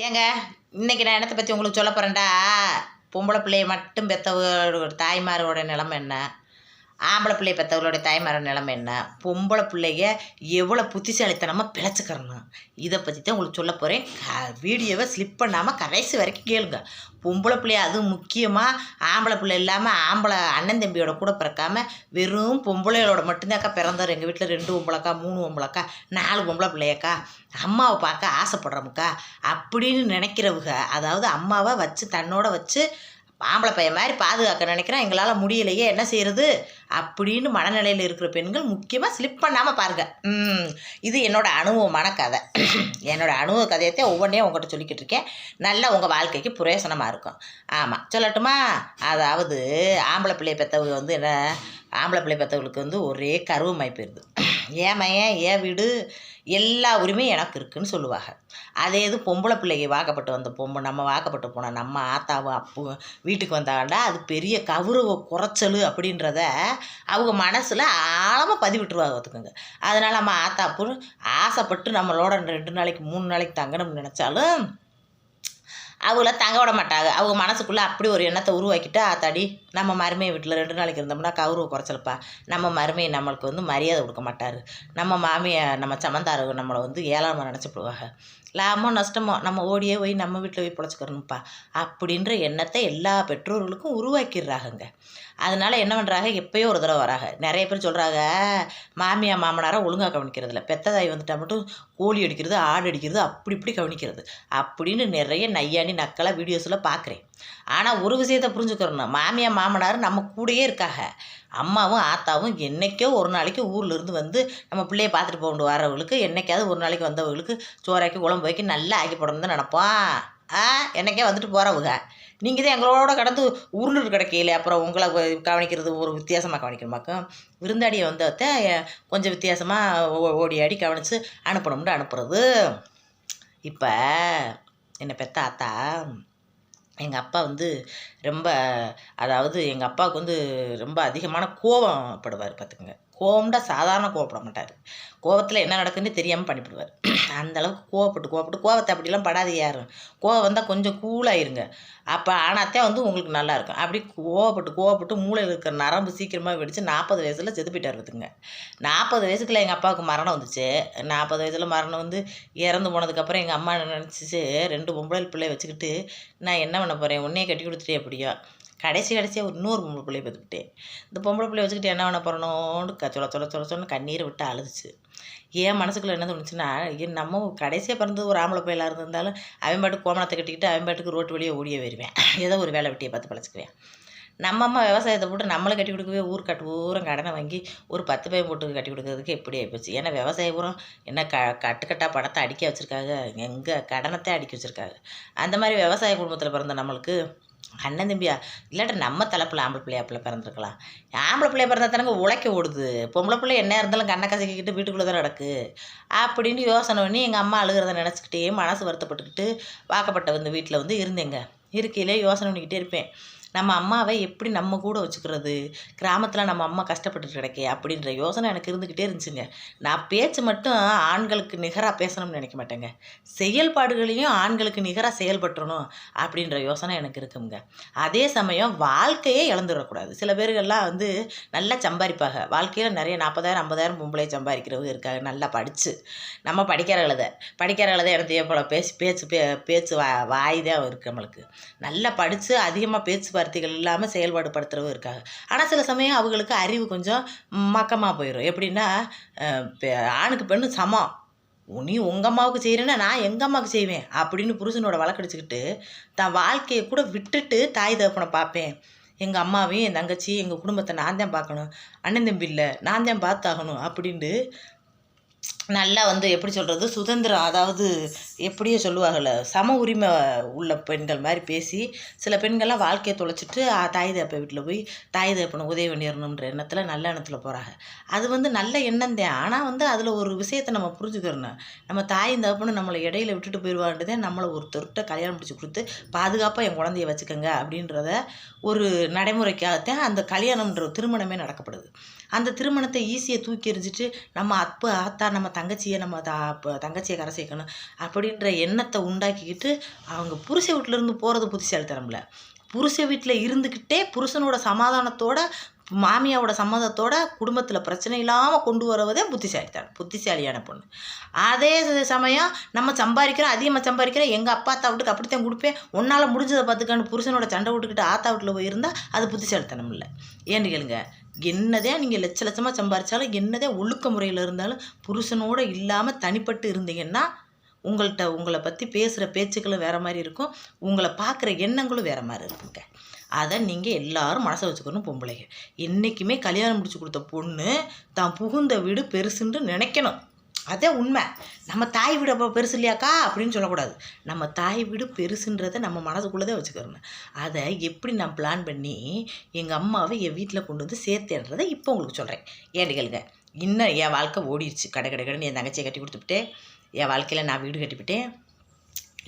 ஏங்க இன்றைக்கி நான் என்னத்தை பற்றி உங்களுக்கு சொல்ல போகிறேன்டா பொம்பளை பிள்ளைய மட்டும் பெற்ற தாய்மாரோட நிலைமை என்ன? ஆம்பளை பிள்ளைய பெற்றவங்களோட தாய்மார நிலைமை என்ன? பொம்பளை பிள்ளைய எவ்வளோ புத்திசாலித்தனமாக பிழைச்சிக்கிறணும் இதை பற்றி தான் உங்களுக்கு சொல்ல போகிறேன் வீடியோவை ஸ்லிப் பண்ணாமல் கடைசி வரைக்கும் கேளுங்க. பொம்பளை பிள்ளைய அதுவும் முக்கியமாக ஆம்பளை பிள்ளை இல்லாமல் ஆம்பளை அண்ணன் தம்பியோட கூட பிறக்காமல் வெறும் பொம்பளைகளோட மட்டும்தான்க்கா பிறந்தார். எங்கள் வீட்டில் ரெண்டு பொம்பளைக்கா மூணு பொம்பளைக்கா நாலு பொம்பளை பிள்ளையக்கா. அம்மாவை பார்க்க ஆசைப்படுறோமுக்கா? அப்படின்னு நினைக்கிறவங்க அதாவது அம்மாவை வச்சு தன்னோட வச்சு ஆம்பளை பையன் மாதிரி பாதுகாக்க நினைக்கிறேன். எங்களால் முடியலையே என்ன செய்கிறது அப்படின்னு மனநிலையில் இருக்கிற பெண்கள் முக்கியமாக ஸ்லிப் பண்ணாமல் பாருங்கள் இது என்னோட அனுபவமான கதை என்னோட அனுபவ கதையத்தை ஒவ்வொன்றையும் உங்கள்கிட்ட சொல்லிக்கிட்டு இருக்கேன். நல்லா உங்கள் வாழ்க்கைக்கு பிரயோசனமாக இருக்கும். ஆமாம் சொல்லட்டுமா? அதாவது ஆம்பளை பிள்ளை பெற்றவங்க வந்து என்ன? ஆம்பளை பிள்ளை பெற்றவங்களுக்கு வந்து ஒரே கருவமாய் போயிடுது ஏன் மையன்? ஏன் வீடு? எல்லா உரிமையும் எனக்கு இருக்குன்னு சொல்லுவாங்க. அதே இது பொம்பளை பிள்ளைங்க வாக்கப்பட்டு வந்த பொம்பை நம்ம வாக்கப்பட்டு போன நம்ம ஆத்தாவும் அப்பு வீட்டுக்கு வந்தாண்டா அது பெரிய கௌரவ குறைச்சல் அப்படின்றத அவங்க மனசில் ஆழமாக பதிவிட்டுருவாங்க ஒத்துக்குங்க அதனால் நம்ம ஆத்தா அப்பு ஆசைப்பட்டு நம்மளோட ரெண்டு நாளைக்கு மூணு நாளைக்கு தங்கணும்னு நினச்சாலும் அவங்கள தங்க விட மாட்டாங்க. அவங்க மனசுக்குள்ளே அப்படி ஒரு எண்ணத்தை உருவாக்கிட்டு ஆத்தாடி நம்ம மருமையை வீட்டில் ரெண்டு நாளைக்கு இருந்தோம்னா கௌரவ குறைச்சலப்பா. நம்ம மருமையை நம்மளுக்கு வந்து மரியாதை கொடுக்க மாட்டார். நம்ம மாமியை நம்ம சமந்தாரு நம்மளை வந்து ஏழாம நினச்சிப்படுவாங்க. லாபமோ நஷ்டமோ நம்ம ஓடியே போய் நம்ம வீட்டில் போய் பிழைச்சிக்கிறணும்ப்பா. அப்படின்ற எண்ணத்தை எல்லா பெற்றோர்களுக்கும் உருவாக்கிடுறாங்கங்க. அதனால என்ன பண்ணுறாங்க எப்போயோ ஒரு தடவை வராங்க. நிறைய பேர் சொல்கிறாங்க மாமியா மாமனாரை ஒழுங்காக கவனிக்கிறதில்ல. பெத்ததாய் வந்துட்டா மட்டும் கோழி அடிக்கிறது ஆடு அடிக்கிறது அப்படி இப்படி கவனிக்கிறது. அப்படின்னு நிறைய அடிக்கடி நக்கலாக வீடியோஸில் பார்க்குறேன் ஆனால் ஒரு விஷயத்தை புரிஞ்சுக்கிறணும் மாமியார் மாமனார் நம்ம கூடயே இருக்காங்க. அம்மாவும் ஆத்தாவும் என்னைக்கோ ஒரு நாளைக்கு ஊரில் இருந்து வந்து நம்ம பிள்ளையை பார்த்துட்டு போக வரவங்களுக்கு என்னைக்காவது ஒரு நாளைக்கு வந்தவங்களுக்கு சோறாக்கி குழம்பு வைக்க நல்லா ஆக்கி போடணும்னு தான் நினப்போம். ஆ என்னைக்கே வந்துட்டு போகிறவங்க நீங்கள் தான் எங்களோட கடந்து உருண்டு கிடக்கையில அப்புறம் உங்களை கவனிக்கிறது ஒரு வித்தியாசமாக கவனிக்கணுமாக்கும் விருந்தாடியை வந்து கொஞ்சம் வித்தியாசமாக ஓடி ஆடி கவனித்து அனுப்பணும்னு அனுப்புறது. இப்போ என்னை பெத்த ஆத்தா எங்கள் அப்பா வந்து ரொம்ப அதாவது எங்கள் அப்பாவுக்கு வந்து ரொம்ப அதிகமான கோவப்படுவார் பார்த்துக்குங்க கோவம்டா சாதாரண கோவப்பட மாட்டார். கோவத்தில் என்ன நடக்குன்னு தெரியாமல் பண்ணிவிடுவார். அந்த அளவுக்கு கோவப்பட்டு கோவப்பட்டு கோவத்தை அப்படிலாம் படாது யாரும். கோவம் வந்தால் கொஞ்சம் கூலாயிருங்க அப்போ ஆனாத்தான் வந்து உங்களுக்கு நல்லா இருக்கும். அப்படி கோவப்பட்டு கோவப்பட்டு மூளையில் இருக்கிற நரம்பு சீக்கிரமாக வெடித்து நாற்பது வயசில் செத்து போயிட்டு வருதுங்க நாற்பது வயசுக்குள்ள எங்கள் அப்பாவுக்கு மரணம் வந்துச்சு. நாற்பது வயசில் மரணம் வந்து இறந்து போனதுக்கப்புறம் எங்கள் அம்மா நினச்சிச்சு ரெண்டு பொம்பளை பிள்ளைய வச்சுக்கிட்டு நான் என்ன பண்ண போகிறேன் உன்னையே கட்டி கொடுத்துட்டே எப்படியோ கடைசி கடைசியாக ஒரு இன்னொரு பொம்பளை பிள்ளைய பார்த்துக்கிட்டேன் இந்த பொம்பளை பிள்ளைய வச்சுக்கிட்டு என்ன பண்ண போகிறனோன்னு க சொல்ல சொல்ல சொல்ல சொன்னு கண்ணீரை விட்டு அழுதுச்சு. ஏன் மனசுக்குள்ளே என்ன தோணுச்சுன்னா நம்ம கடைசியாக பிறந்தது ஒரு ஆம்பளை பையலாக இருந்திருந்தாலும் அவன் பாட்டுக்கு கோமணத்தை கட்டிக்கிட்டு அவன் பாட்டுக்கு ரோட்டு வழியே ஓடியே வருவேன் ஏதோ ஒரு வேலை வெட்டியை பார்த்து பழச்சிக்குவேன். நம்ம அம்மா விவசாயத்தை போட்டு நம்மளை கட்டி கொடுக்கவே ஊர் கட்டு ஊரம் கடனை வாங்கி ஒரு பத்து பையன் போட்டு கட்டி கொடுக்கறதுக்கு எப்படி ஆகிப்போச்சு ஏன்னா விவசாய பூரம் என்ன க கட்டுக்கட்டாக பணத்தை அடிக்க வச்சுருக்காங்க. எங்கே கடனத்தை அடிக்க வச்சுருக்காங்க. அந்த மாதிரி விவசாய குடும்பத்தில் பிறந்த நம்மளுக்கு அண்ணன் தம்பியா? இல்லாட்ட நம்ம தலைப்பில் ஆம்பளை பிள்ளையா பிள்ளை பிறந்திருக்கலாம். ஆம்பளை பிள்ளைய பிறந்தா தானங்க உழைக்க ஓடுது. பொம்பளை பிள்ளை என்ன இருந்தாலும் கண்ணை கசக்கிக்கிட்டு வீட்டுக்குள்ளே தான் நடக்கு அப்படின்னு யோசனை பண்ணி எங்கள் அம்மா அழுகிறத நினச்சிக்கிட்டே மனசு வருத்தப்பட்டுக்கிட்டு வாக்கப்பட்ட வந்து வீட்டில் வந்து இருந்தேங்க. இருக்கையிலே யோசனை பண்ணிக்கிட்டே இருப்பேன். நம்ம அம்மாவை எப்படி நம்ம கூட வச்சுக்கிறது? கிராமத்தில் நம்ம அம்மா கஷ்டப்பட்டு கிடைக்கே அப்படின்ற யோசனை எனக்கு இருந்துக்கிட்டே இருந்துச்சுங்க. நான் பேச்சு மட்டும் ஆண்களுக்கு நிகராக பேசணும்னு நினைக்க மாட்டேங்க. செயல்பாடுகளையும் ஆண்களுக்கு நிகராக செயல்பட்டுறணும் அப்படின்ற யோசனை எனக்கு இருக்குங்க. அதே சமயம் வாழ்க்கையே இழந்துடக்கூடாது. சில பேர்கள்லாம் வந்து நல்லா சம்பாதிப்பாங்க. வாழ்க்கையில் நிறைய நாற்பதாயிரம் ஐம்பதாயிரம் பொம்பளை சம்பாதிக்கிறவங்க இருக்காங்க. நல்லா படித்து நம்ம படிக்கிற எழுத படிக்கிற எழுத எனக்கு போல பேசி பேச்சு பே பேச்சு வா வாய் தான் இருக்குது நம்மளுக்கு. நல்லா படித்து அதிகமாக பேச்சு பருத்திகள் இல்லாமல் செயல்பாடு படுத்துறவங்க இருக்காங்க. ஆனால் சில சமயம் அவங்களுக்கு அறிவு கொஞ்சம் மக்கமாக போயிடும் எப்படின்னா பெ- ஆணுக்கு பெண்ணு சமம். நீ உங்கள் அம்மாவுக்கு செய்கிறேன்னா நான் எங்கள் அம்மாவுக்கு செய்வேன் அப்படின்னு புருஷனோட வழக்கடிச்சுக்கிட்டு தான் வாழ்க்கையை கூட விட்டுட்டு தாய் தகப்பனை பார்ப்பேன். எங்கள் அம்மாவையும் என் தங்கச்சி எங்கள் குடும்பத்தை நான் தான் பார்க்கணும். அண்ணன் தம்பி இல்லை. நான் தான் பார்த்தாகணும் அப்படின்ட்டு நல்லா வந்து எப்படி சொல்கிறது சுதந்திரம் அதாவது எப்படியோ சொல்லுவாங்கள்ல சம உரிமை உள்ள பெண்கள் மாதிரி பேசி சில பெண்கள்லாம் வாழ்க்கையை தொலைச்சிட்டு தாய் தகப்ப வீட்டில் போய் தாய் தகப்பனை உதவி பண்ணிடணுன்ற எண்ணத்தில் நல்ல எண்ணத்தில் போகிறாங்க அது வந்து நல்ல எண்ணம் தான். ஆனால் வந்து அதில் ஒரு விஷயத்தை நம்ம புரிஞ்சுக்கிறணும். நம்ம தாயும் தகப்பனும் நம்மளை இடையில விட்டுட்டு போயிடுவான்றதே நம்மளை ஒருத்தர்கிட்ட கல்யாணம் முடிச்சு கொடுத்து பாதுகாப்பாக என் குழந்தைய வச்சுக்கோங்க அப்படின்றத ஒரு நடைமுறைக்காகத்தான் அந்த கல்யாணம்ன்ற திருமணமே நடக்கப்படுது. அந்த திருமணத்தை ஈஸியாக தூக்கி எறிஞ்சிட்டு நம்ம அப்பா ஆத்தா நம்ம தங்கச்சியை நம்ம த தங்கச்சியை கரை சேர்க்கணும் அப்படின்ற எண்ணத்தை உண்டாக்கிக்கிட்டு அவங்க புருஷ வீட்டிலேருந்து போகிறது புத்திசாலித்தனம்ல. புருஷ வீட்டில் இருந்துக்கிட்டே புருஷனோட சமாதானத்தோட மாமியாவோட சம்மதத்தோட குடும்பத்தில் பிரச்சனை இல்லாமல் கொண்டு வரவதே புத்திசாலித்தனம் புத்திசாலியான பொண்ணு. அதே ச- சமயம் நம்ம சம்பாதிக்கிறோம் அதிகமாக சம்பாதிக்கிறோம் எங்கள் அப்பா அத்தா வீட்டுக்கு அப்படித்தான் கொடுப்பேன். உன்னால் முடிஞ்சதை பார்த்துக்கான்னு புருஷனோட சண்டை விட்டுக்கிட்டு ஆத்தா வீட்டில் போயிருந்தால் அது புத்திசாலித்தனம் இல்லை. ஏன்னு கேளுங்க என்னதே நீங்கள் லட்ச லட்சமாக சம்பாதிச்சாலும் என்னதே ஒழுக்க முறையில் இருந்தாலும் புருஷனோட இல்லாமல் தனிப்பட்டு இருந்தீங்கன்னா உங்கள்கிட்ட உங்களை பற்றி பேசுகிற பேச்சுக்களும் வேறு மாதிரி இருக்கும். உங்களை பார்க்குற எண்ணங்களும் வேறு மாதிரி இருக்குங்க. அதை நீங்கள் எல்லாரும் மனசை வச்சுக்கணும் பொம்பளைங்க. என்றைக்குமே கல்யாணம் முடிச்சு கொடுத்த பொண்ணு தான் புகுந்த வீடு பெருசுன்னு நினைக்கணும். அதே உண்மை. நம்ம தாய் வீடு அப்போ பெருசு இல்லையாக்கா? அப்படின்னு சொல்லக்கூடாது. நம்ம தாய் வீடு பெருசுன்றதை நம்ம மனசுக்குள்ளே வச்சுக்கிறோம் அதை எப்படி நான் பிளான் பண்ணி எங்கள் அம்மாவை என் வீட்டில் கொண்டு வந்து சேர்த்தேன்றதை இப்போ உங்களுக்கு சொல்கிறேன் ஏன்னு கேளுங்க. இன்னும் என் வாழ்க்கை ஓடிடுச்சு கடை கடை கடைன்னு என் தங்கச்சியை கட்டி கொடுத்துட்டு. என் வாழ்க்கையில் நான் வீடு கட்டிவிட்டேன்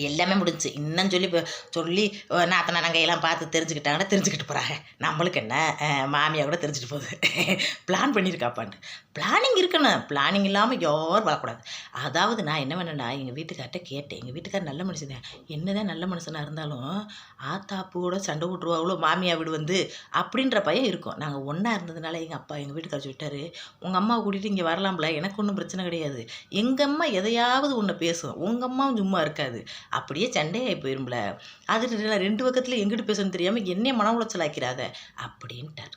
எல்லாமே முடிஞ்சுச்சு. இன்னும் சொல்லி இப்போ சொல்லி அஹ், நாத்தனா கையெல்லாம் பார்த்து தெரிஞ்சுக்கிட்டாங்கன்னா தெரிஞ்சுக்கிட்டு போகிறாங்க நம்மளுக்கு என்ன? மாமியாக கூட தெரிஞ்சுட்டு போகுது. பிளான் பண்ணியிருக்காப்பான்னு. பிளானிங் இருக்கணும். பிளானிங் இல்லாமல் யாரும் வரக்கூடாது. அதாவது நான் என்ன பண்ணேன்னா எங்கள் வீட்டுக்கார்ட்ட கேட்டேன். எங்கள் வீட்டுக்கார் நல்ல மனுஷன் தான் என்னதான் நல்ல மனுஷனாக இருந்தாலும் ஆத்தாப்பூட சண்டை விட்ருவாங்களோ மாமியா வீடு வந்து அப்படின்ற பையன் இருக்கும். நாங்கள் ஒன்றா இருந்ததுனால எங்கள் அப்பா எங்கள் வீட்டுக்கார் சொல்லிட்டாரு உங்கள் அம்மா கூட்டிகிட்டு இங்கே வரலாம்ல. எனக்கு ஒன்றும் பிரச்சனை கிடையாது. எங்கள் அம்மா எதையாவது ஒன்று பேசும். உங்கள் அம்மாவும் சும்மா இருக்காது. அப்படியே சண்டையாகி போயிரும்ல. அது ரெண்டு பக்கத்தில் எங்கிட்டு பேசணும்னு தெரியாமல் என்னைய மன உளைச்சல் ஆக்கிறாத அப்படின்ட்டார்.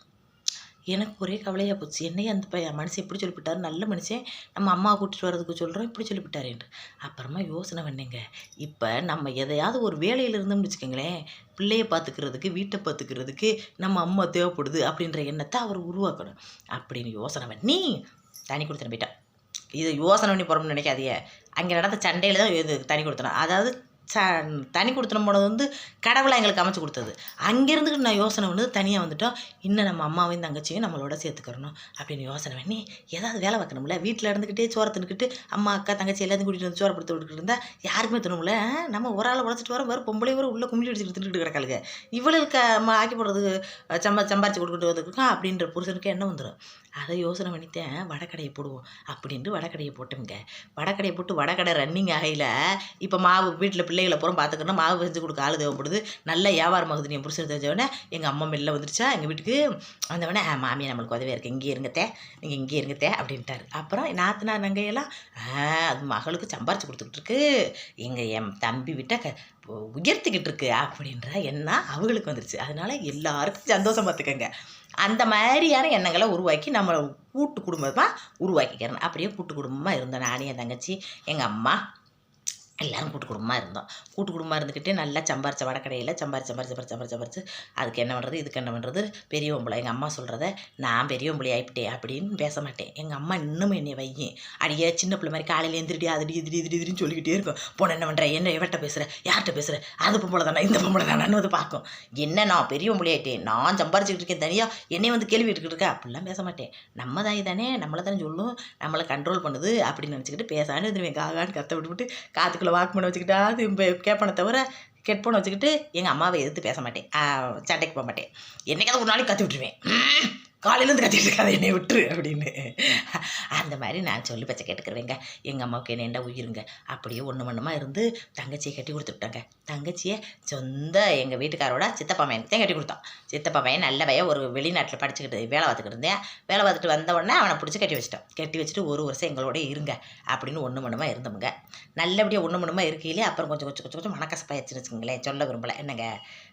எனக்கு ஒரே கவலையாக போச்சு. என்னையே அந்த பையன் மனுஷன் இப்படி சொல்லிவிட்டார்? நல்ல மனுஷன். நம்ம அம்மா கூட்டிகிட்டு வர்றதுக்கு சொல்கிறோம் இப்படி சொல்லிவிட்டாரேன்ட்டு அப்புறமா யோசனை பண்ணேங்க. இப்போ நம்ம எதையாவது ஒரு வேலையில் இருந்தோம்னு வச்சுக்கோங்களேன் பிள்ளைய பார்த்துக்கிறதுக்கு வீட்டை பார்த்துக்கிறதுக்கு நம்ம அம்மா தேவைப்படுது அப்படின்ற எண்ணத்தை அவர் உருவாக்கணும் அப்படின்னு யோசனை பண்ணி தனி கொடுத்துட்டு போயிட்டான். இது யோசனை பண்ணி போகிறோம்னு நினைக்காதீங்க. அங்கே நடந்த சண்டையில் தான் இது தனி கொடுத்தணும் அதாவது ச தனி கொடுத்தனம் போனது வந்து கடவுளை எங்களுக்கு அமைச்சு கொடுத்தது. அங்கேருந்துக்கிட்டு நான் யோசனை பண்ணது தனியாக வந்துட்டோம். இன்னும் நம்ம அம்மாவையும் தங்கச்சியும் நம்மளோட சேர்த்துக்கிறணும் அப்படின்னு யோசனை பண்ணி ஏதாவது வேலை வைக்கணும்ல வீட்டில் இருந்துக்கிட்டே சோறை தின்னுக்கிட்டு அம்மா அக்கா தங்கச்சி எல்லாத்தையும் கூட்டிகிட்டு வந்து சோறை படுத்து விட்டுக்கிட்டு இருந்தால் யாருக்குமே தினமுல நம்ம ஒரு ஆள் உழைச்சிட்டு வரோம். வேறு பொம்பளை வரும் உள்ளே கும்பி அடிச்சுட்டு தின்னுட்டு கிடக்காளுங்க. இவளுக்கு நம்ம ஆக்கி போடுறதுக்கு சம்ப சம்பாரிச்சு கொடுத்துட்டு வந்துருக்கோம் அப்படின்ற புருஷனுக்கு என்ன வந்துடும் அதை யோசனை பண்ணித்தேன் வடக்கடையை போடுவோம். அப்படின்ட்டு வடக்கடையை போட்டோம்ங்க. வடக்கடையை போட்டு வடக்கடை ரன்னிங் ஆகையில் இப்போ மாவு வீட்டில் பிள்ளைகளை பூரா பார்த்துக்கணும் மாவு செஞ்சு கொடுக்க ஆள் தேவைப்படுது. நல்ல வியாபாரம் ஆகுது. என் புருஷன் தெரிஞ்சவொடனே எங்கள் அம்மா மெல்ல வந்துருச்சா? எங்கள் வீட்டுக்கு வந்தவொடனே "ஆ, மாமியார் நம்மளுக்கு உதவியாக இருக்குது இங்கே இருங்கத்தே. நீங்கள் இங்கே இருங்கத்தே. அப்படின்ட்டாரு. அப்புறம் நாத்தனார் நங்கையெல்லாம் அது மகளுக்கு சம்பாரிச்சு கொடுத்துக்கிட்டு இருக்கு. எங்கள் என் தம்பி விட்ட க உயர்த்திக்கிட்டு இருக்கு. அப்படின்ற எண்ணம் அவங்களுக்கு வந்துருச்சு. அதனால எல்லாருக்கும் சந்தோஷம் பார்த்துக்கங்க அந்த மாதிரியான எண்ணங்களை உருவாக்கி நம்ம கூட்டு குடும்பமாக உருவாக்கிக்கிறேன். அப்படியே கூட்டு குடும்பமாக இருந்தோம் நானே என் தங்கச்சி எங்கள் அம்மா. எல்லாரும் கூட்டு குடும்பமாக இருந்தோம். கூட்டு குடும்பமாக இருந்துக்கிட்டே நல்லா சம்பாரிச்ச வடக்கடையில் சம்பாரிச்சு சம்பாரிச்சு சம்பாரிச்சு சம்பாரிச்சு சம்பாரிச்சு அதுக்கு என்ன பண்ணுறது இதுக்கு என்ன பண்ணுறது பெரியவம்பளை எங்கள் அம்மா சொல்கிறத நான் பெரியவம்பளை ஆகிப்பிட்டேன் அப்படின்னு பேச மாட்டேன். எங்கள் அம்மா இன்னும் என்னை வையும் அடியே சின்ன பிள்ளை மாதிரி காலையில் எழுந்திரிடி அதுடி திடீர் இதுடி இதுன்னு சொல்லிக்கிட்டே இருக்கும். போன என்ன பண்ணுறேன் என்ன இவட்ட பேசுகிற யார்கிட்ட பேசுகிற அது பொம்பளை தானே? இந்த பொம்பளை தானேன்னு வந்து பார்க்கும். என்ன நான் பெரியவம்பளை ஆகிட்டேன் நான் சம்பாரிச்சுக்கிட்டு இருக்கேன் தனியாக என்னை வந்து கேள்வி எடுத்துக்கிட்டு இருக்கேன். அப்படிலாம் பேச மாட்டேன். நம்ம தாய் தானே நம்மளை தானே சொல்லும். நம்மளை கண்ட்ரோல் பண்ணுது அப்படின்னு நினச்சிக்கிட்டு பேசான்னு இருந்துருவேன் காகான்னு கத்த விட்டுவிட்டு காத்துக்கு வாக் பண்ண வச்சுக்கிட்டா அது கேட்பனை தவிர ஹெட்ஃபோன் வச்சுக்கிட்டு எங்கள் அம்மாவை எதிர்த்து பேச மாட்டேன். சண்டைக்கு போக மாட்டேன். என்னைக்காவது ஒரு நாளைக்கு கற்று விட்டுருவேன். காலையிலேருந்து கத்திட்டு இருக்காது என்னை விட்டுரு அப்படின்னு. அந்த மாதிரி நான் சொல்லி பச்சை கேட்டுக்கிறேங்க எங்கள் அம்மாவுக்கு என்னென்ன உயிருங்க? அப்படியே ஒன்று மண்ணமாக இருந்து தங்கச்சியை கட்டி கொடுத்துட்டாங்க. தங்கச்சியை சொந்த எங்கள் வீட்டுக்காரோட சித்தப்பா பையனுக்கு தான் கட்டி கொடுத்தான். சித்தப்பா பையன் நல்ல பையன் ஒரு வெளிநாட்டில் படிச்சுக்கிட்டு வேலை பார்த்துக்கிட்டு இருந்தேன். வேலை பார்த்துட்டு வந்த உடனே அவனை பிடிச்சி கட்டி வச்சிட்டோம் கட்டி வச்சுட்டு ஒரு வருஷம் எங்களோட இருங்க அப்படின்னு ஒன்று மண்ணமாக இருந்தவங்க நல்லபடியாக ஒன்று மண்ணமாக இருக்கையிலே அப்புறம் கொஞ்சம் கொஞ்சம் கொஞ்சம் கொஞ்சம் மனக்கசப்பாயிடுச்சுன்னு வச்சுக்கோங்களேன் சொல்ல விரும்பலை. என்னங்க?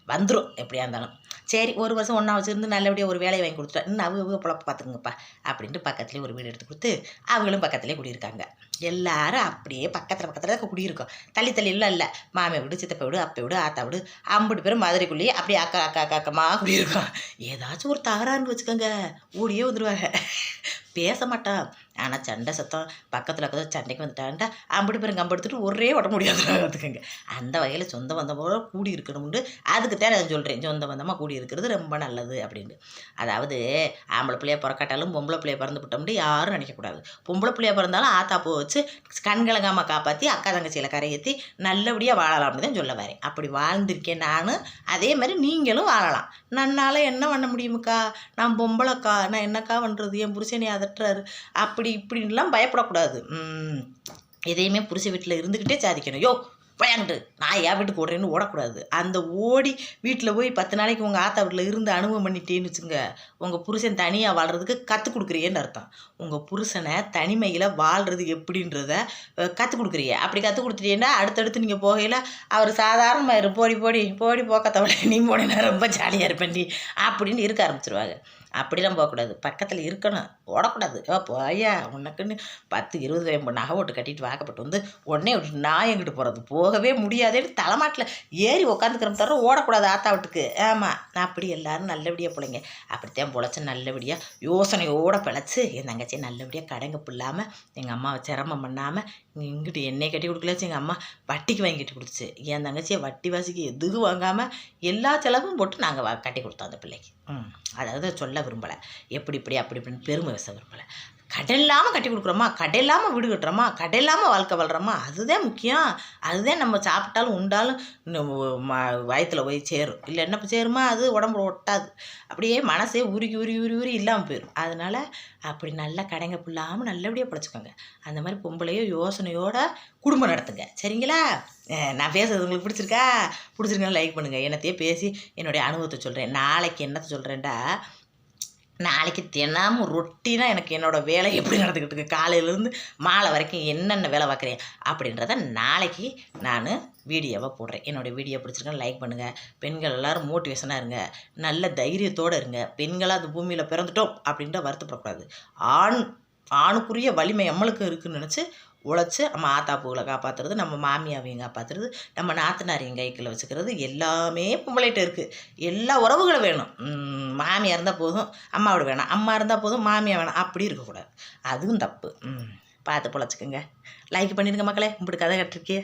வந்துடும் எப்படியா இருந்தாலும். சரி ஒரு வருஷம் ஒன்றா வச்சுருந்து நல்லபடியாக ஒரு வேலையை வாங்கி கொடுத்துட்டா இன்னும் அவங்க அவங்க பார்த்துக்குங்கப்பா. அப்படின்ட்டு பக்கத்துலேயே ஒரு வீடு எடுத்து கொடுத்து அவங்களும் பக்கத்துலேயே குடியிருக்காங்க. எல்லாரும் அப்படியே பக்கத்தில் பக்கத்தில் தான் குடியிருக்கோம். தள்ளி தள்ளிலாம் இல்லை. மாமியை விடு சித்தப்பா விடு அப்பை விடு ஆத்தா விடு அம்பிட்டு பேரும் மதுரைக்குள்ளேயே அப்படியே அக்கா அக்கா அக்கா அக்கமாக குடியிருக்கோம். ஏதாச்சும் ஒரு தகராறுன்னு வச்சுக்கோங்க. ஓடியே வந்துடுவாங்க பேச மாட்டான் ஆனால் சண்டை சத்தம் பக்கத்தில் இருக்கிற சண்டைக்கு வந்துட்டான்ட்டா அம்படி பேரும் கம்பெடுத்துட்டு ஒரே உட முடியாது பார்த்துக்கோங்க அந்த வகையில் சொந்த பந்தமோட கூடி இருக்கணும்னு அதுக்கு தேவை நான் சொல்கிறேன் சொந்த பந்தமாக கூடி இருக்கிறது ரொம்ப நல்லது அப்படின்னு அதாவது ஆம்பளை பிள்ளைய பிறக்காட்டாலும் பொம்பளை பிள்ளைய பிறந்து விட்டோம்னு யாரும் நினைக்கக்கூடாது பொம்பளை பிள்ளைய பிறந்தாலும் ஆத்தா போ வச்சு கண்கலங்காமல் காப்பாற்றி அக்கா தங்கச்சியில் கரையேற்றி நல்லபடியாக வாழலாம்னு தான் சொல்ல வரேன். அப்படி வாழ்ந்திருக்கேன் நான். அதே மாதிரி நீங்களும் வாழலாம். நன்னால் என்ன பண்ண முடியுமுக்கா? நான் பொம்பளைக்கா நான் என்னக்கா பண்ணுறது என் புருஷனை அதட்டுறாரு. அப்படி இப்படின்லாம் பயப்படக்கூடாது. எதையுமே புருஷ வீட்டில் இருந்துக்கிட்டே சாதிக்கணும். யோ பயன்ட்டு. நான் என் வீட்டுக்கு ஓடுறேன்னு ஓடக்கூடாது. அந்த ஓடி வீட்டில் போய் பத்து நாளைக்கு உங்கள் ஆத்தா வீட்டில் இருந்து அனுபவம் பண்ணிட்டேன்னு வச்சுங்க உங்கள் புருஷன் தனியாக வாழ்கிறதுக்கு கற்றுக் கொடுக்குறியேன்னு அர்த்தம். உங்கள் புருஷனை தனிமையில் வாழ்கிறது எப்படின்றத கற்றுக் கொடுக்குறீங்க. அப்படி கற்றுக் கொடுத்துட்டீங்கன்னா அடுத்தடுத்து நீங்கள் போகையில் அவர் சாதாரணமாக இரு போடி போடி போடி போக்கத்தவளை நீ போனேன்னா ரொம்ப ஜாலியாக இருப்பேன்டி அப்படின்னு இருக்க ஆரம்பிச்சிருவாங்க. அப்படிலாம் போகக்கூடாது. பக்கத்தில் இருக்கணும். ஓடக்கூடாது ஓ போயா? உனக்குன்னு பத்து இருபது வயம்பு நகை ஓட்டு கட்டிட்டு வாக்கப்பட்டு வந்து உடனே விட்டு நான் எங்கிட்டு போகிறது போகவே முடியாதேன்னு தலைமாட்டில் ஏறி உட்காந்துக்கிறோம் தவிர ஓடக்கூடாது ஆத்தா வீட்டுக்கு. ஆமாம் நான் அப்படி எல்லோரும் நல்லபடியாக பிள்ளைங்க. அப்படித்தான் பிழைச்சி நல்லபடியாக யோசனையோடு பிழைச்சி என் தங்கச்சியை நல்லபடியாக கடைங்க பிள்ளாமல் எங்கள் அம்மாவை சிரமம் பண்ணாமல் இங்கிட்டு என்னை கட்டி கொடுக்கலாச்சு எங்கள் அம்மா வட்டிக்கு வாங்கி கட்டி கொடுத்துச்சு. என் தங்கச்சியை வட்டி வாசிக்கு எதுவும் வாங்காமல் எல்லா செலவும் போட்டு நாங்கள் கட்டி கொடுத்தோம் அந்த பிள்ளைக்கு. ம் அதாவது சொல்ல விரும்பலை. எப்படி இப்படி அப்படி இப்படின்னு பெருமை பேச விரும்பலை கடை இல்லாமல் கட்டி கொடுக்குறோமா? கடை இல்லாமல் வீடு கட்டுறோமா? கடை இல்லாமல் வாழ்க்கை வாழ்கிறோமா அதுதான் முக்கியம். அதுதான் நம்ம சாப்பிட்டாலும் உண்டாலும் வயத்தில் போய் சேரும். இல்லை என்ன சேருமா அது? உடம்புல ஒட்டாது. அப்படியே மனசே உருகி உருகி உருகி உருகி இல்லாமல் போயிடும் அதனால் அப்படி நல்லா கடைங்க புல்லாமல் நல்லபடியாக பிடிச்சிக்கோங்க. அந்த மாதிரி பொம்பளையோ யோசனையோட குடும்பம் நடத்துங்க. சரிங்களா? நான் பேசுறது உங்களுக்கு பிடிச்சிருக்கா? பிடிச்சிருக்கேன்னு லைக் பண்ணுங்கள் என்னத்தையே பேசி என்னுடைய அனுபவத்தை சொல்கிறேன் நாளைக்கு என்னத்தை சொல்கிறேன்டா நாளைக்கு தினமும் ரொட்டினா எனக்கு என்னோடய வேலை எப்படி நடந்துக்கிட்டு இருக்கு? காலையிலேருந்து மாலை வரைக்கும் என்னென்ன வேலை பார்க்குறேன் அப்படின்றத நாளைக்கு நான் வீடியோவை போடுறேன். என்னோடய வீடியோ பிடிச்சிருக்கேன் லைக் பண்ணுங்கள் பெண்கள் எல்லோரும் மோட்டிவேஷனாக இருங்க. நல்ல தைரியத்தோடு இருங்க. பெண்களாக அந்த பூமியில் பிறந்துட்டோம் அப்படின்ற வருத்தப்படக்கூடாது. ஆண் ஆணுக்குரிய வலிமை நம்மளுக்கும் இருக்குன்னு நினச்சி உழைச்சி நம்ம ஆத்தா பூவில் காப்பாற்றுறது நம்ம மாமியாவையும் காப்பாற்றுறது நம்ம நாத்தனாரையும் கைக்கில் வச்சுக்கிறது எல்லாமே பொம்பளைகிட்ட இருக்குது எல்லா உறவுகளும் வேணும். மாமியாக இருந்தால் போதும் அம்மாவோட வேணாம். அம்மா இருந்தால் போதும் மாமியாக வேணாம். அப்படி இருக்கக்கூடாது. அதுவும் தப்பு. பார்த்து பொழைச்சிக்கோங்க. லைக் பண்ணிடுங்க மக்களே. இப்படி கதை கட்டிருக்கே